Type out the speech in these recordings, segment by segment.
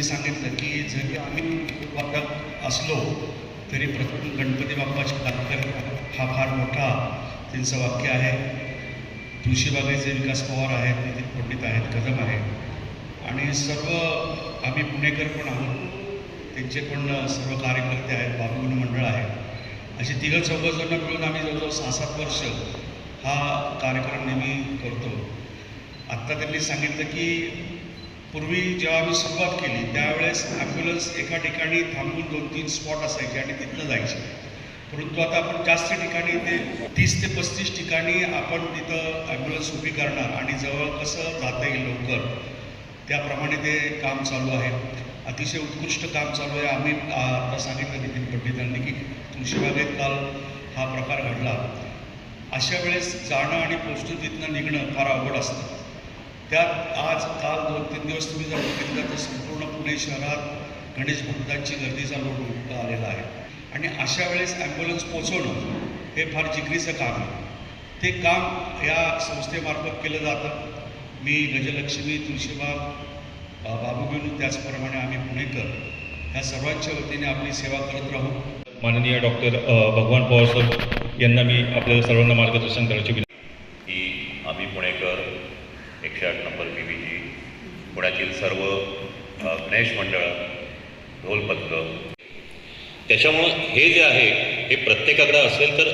त्यांनी सांगितलं की जरी आम्ही वागत असलो तरी प्रथम गणपती बाप्पाचे तात्पर्य हा फार मोठा त्यांचं वाक्य आहे. तुळशीबागेचे विकास पवार आहेत नितीन पंडित आहेत कदम आहेत. आणि सर्व आम्ही पुणेकर पण आहोत. त्यांचे पण सर्व कार्यकर्ते आहेत बाबून मंडळ आहे. असे तिघं चौघजणं मिळून आम्ही जवळजवळ सहा सात वर्ष हा कार्यक्रम नेहमी करतो. आत्ता त्यांनी सांगितलं की पूर्वी जेव्हा आम्ही सुरुवात केली त्यावेळेस ॲम्ब्युलन्स एका ठिकाणी थांबून दोन तीन स्पॉट असायचे आणि तिथनं जायचे. परंतु आता आपण जास्त ठिकाणी ते तीस ते पस्तीस ठिकाणी आपण तिथं ॲम्ब्युलन्स उभी करणार आणि जवळ कसं जाता येईल लवकर त्याप्रमाणे ते काम चालू आहे. अतिशय उत्कृष्ट काम चालू आहे. आम्ही आता सांगितलं नितीन पंडितांनी की तुळशीबागेत काल हा प्रकार घडला. अशा वेळेस जाणं आणि पोस्टून तिथनं निघणं फार अवघड असतं. त्यात आज काल दोन तीन दिवस तुम्ही जर बघितलं तर संपूर्ण पुणे शहरात गणेश भक्तांची गर्दीचा लोट उठला आलेला आहे. आणि अशा वेळेस ॲम्ब्युलन्स पोचवणं हे फार जिगरीचं काम आहे. ते काम या संस्थेमार्फत केलं जातं. मी गजलक्ष्मी तुळशीबाग बाबूबिनू त्याचप्रमाणे आम्ही पुणेकर ह्या सर्वांच्या वतीने आपली सेवा करत राहू. माननीय डॉक्टर भगवान पवार साहेब यांना मी आपल्या सर्वांना मार्गदर्शन करायची विनंती. की आम्ही पुणेकर एकशे आठ नंबर बी बी जी पुण्यातील सर्व गणेश मंडळ ढोल पथकं त्याच्यामुळं हे जे आहे हे प्रत्येकाकडे असेल तर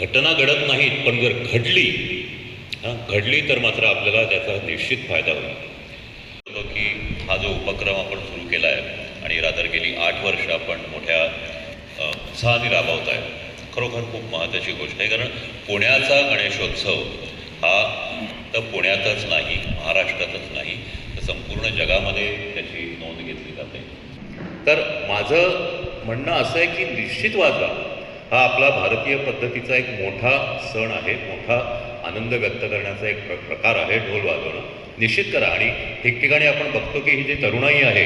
घटना घडत नाहीत पण जर घडली हां घडली तर मात्र आपल्याला त्याचा निश्चित फायदा होईल. की हा जो उपक्रम आपण सुरू केला आहे आणि रादर गेली आठ वर्ष आपण मोठ्या उत्साहाने राबवत आहे खरोखर खूप महत्त्वाची गोष्ट आहे. कारण पुण्याचा गणेशोत्सव हा तर पुण्यातच नाही महाराष्ट्रातच नाही तर संपूर्ण जगामध्ये त्याची नोंद घेतली जाते. तर माझं म्हणणं असं आहे की निश्चित वाजवा हा आपला भारतीय पद्धतीचा एक मोठा सण आहे मोठा आनंद व्यक्त करण्याचा एक प्र प्रकार आहे ढोल वाजवणं. निश्चित करा. आणि ठिकठिकाणी आपण बघतो की ही जी तरुणाई आहे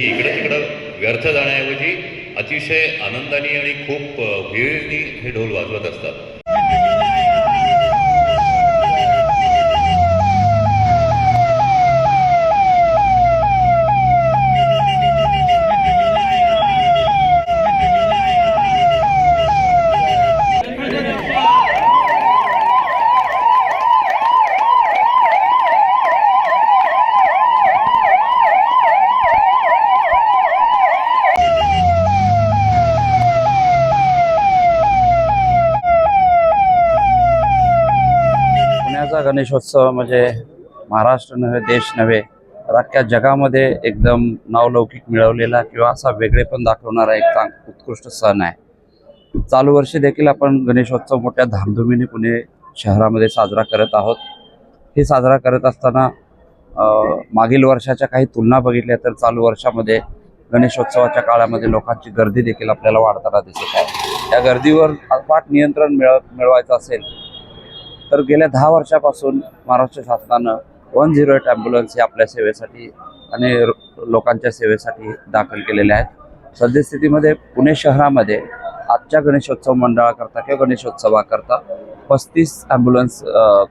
ही इकडं तिकडं व्यर्थ जाण्याऐवजी अतिशय आनंदाने आणि खूप अ, हे ढोल वाजवत असतात. पुण्याचा गणेशोत्सव म्हणजे महाराष्ट्र नव्हे देश नव्हे तर अख्ख्या जगामध्ये एकदम नावलौकिक मिळवलेला किंवा असा वेगळेपण दाखवणारा एक चांग उत्कृष्ट सण आहे. चालू वर्षी देखील आपण गणेशोत्सव मोठ्या धामधुमीने पुणे शहरामध्ये साजरा करत आहोत. हे साजरा करत असताना मागील वर्षाच्या काही तुलना बघितल्या तर चालू वर्षामध्ये गणेशोत्सवाच्या काळामध्ये लोकांची गर्दी देखील आपल्याला वाढताना दिसत आहे. या गर्दीवर अफाट नियंत्रण मिळव मिळवायचं असेल तर गेल्या दहा वर्षापासून महाराष्ट्र शासनानं वन झिरो एट ॲम्ब्युलन्स हे आपल्या सेवेसाठी आणि लोकांच्या सेवेसाठी दाखल केलेले आहेत. सद्यस्थितीमध्ये पुणे शहरामध्ये आजच्या गणेशोत्सव मंडळाकरता किंवा गणेशोत्सवाकरता पस्तीस ॲम्ब्युलन्स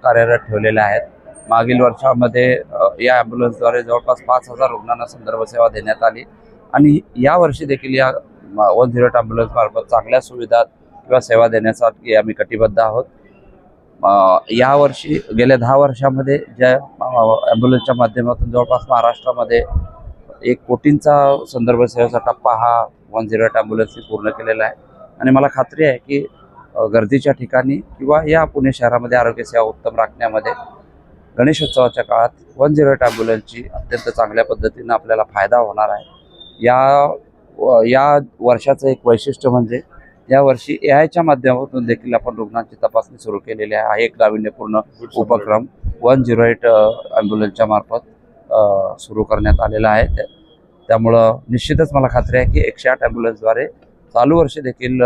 कार्यरत ठेवलेल्या आहेत. मागील वर्षामध्ये या ॲम्ब्युलन्सद्वारे जवळपास पाच हजार रुग्णांना संदर्भ सेवा देण्यात आली. आणि या वर्षी देखील या वन झिरो एट ॲम्ब्युलन्समार्फत चांगल्या सुविधा किंवा सेवा देण्यासाठी आम्ही कटिबद्ध आहोत. यावर्षी गेल्या दहा वर्षामध्ये ज्या ॲम्ब्युलन्सच्या माध्यमातून जवळपास महाराष्ट्रामध्ये एक कोटींचा संदर्भ सेवेचा टप्पा हा वन झिरो एट ॲम्ब्युलन्सने पूर्ण केलेला आहे. आणि मला खात्री आहे की गर्दीच्या ठिकाणी किंवा या पुणे शहरामध्ये आरोग्यसेवा उत्तम राखण्यामध्ये गणेशोत्सवाच्या काळात वन झिरो एट ॲम्ब्युलन्सची अत्यंत चांगल्या पद्धतीनं आपल्याला फायदा होणार आहे. या व- या वर्षाचं एक वैशिष्ट्य म्हणजे यावर्षी ए आयच्या माध्यमातून देखील आपण रुग्णांची तपासणी सुरू केलेली आहे. हा एक नाविन्यपूर्ण उपक्रम. वन झिरो एट ॲम्ब्युलन्सच्या मार्फत सुरू करण्यात आलेला आहे. त्या- त्यामुळं निश्चितच मला खात्री आहे की एकशे आठ ॲम्ब्युलन्सद्वारे चालू वर्षी देखील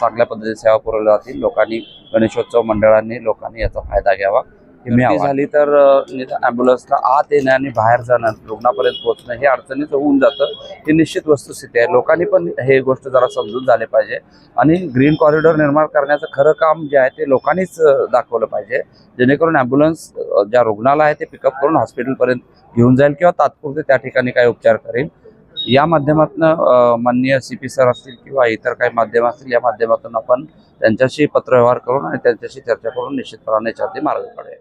चांगल्या पद्धतीने सेवा पुरवल्या जातील. लोकांनी गणेशोत्सव मंडळांनी लोकांनी याचा फायदा घ्यावा. मी झाली तर ॲम्ब्युलन्सला आत येणं आणि बाहेर जाणं रुग्णापर्यंत पोहोचणं हे अडचणीचं होऊन जातं. ही निश्चित वस्तुस्थिती आहे. लोकांनी पण हे गोष्ट जरा समजून झाले पाहिजे. आणि ग्रीन कॉरिडॉर निर्माण करण्याचं खरं काम जे आहे ते लोकांनीच दाखवलं पाहिजे. जेणेकरून ॲम्ब्युलन्स ज्या रुग्णाला आहे ते पिकअप करून हॉस्पिटलपर्यंत घेऊन जाईल किंवा तात्पुरते त्या ठिकाणी काही उपचार करेल. या माध्यमातून माननीय सी पी सर असतील किंवा इतर काही माध्यम असतील या माध्यमातून आपण त्यांच्याशी पत्रव्यवहार करून आणि त्यांच्याशी चर्चा करून निश्चितपणाने याच्यावरती मार्ग काढूया.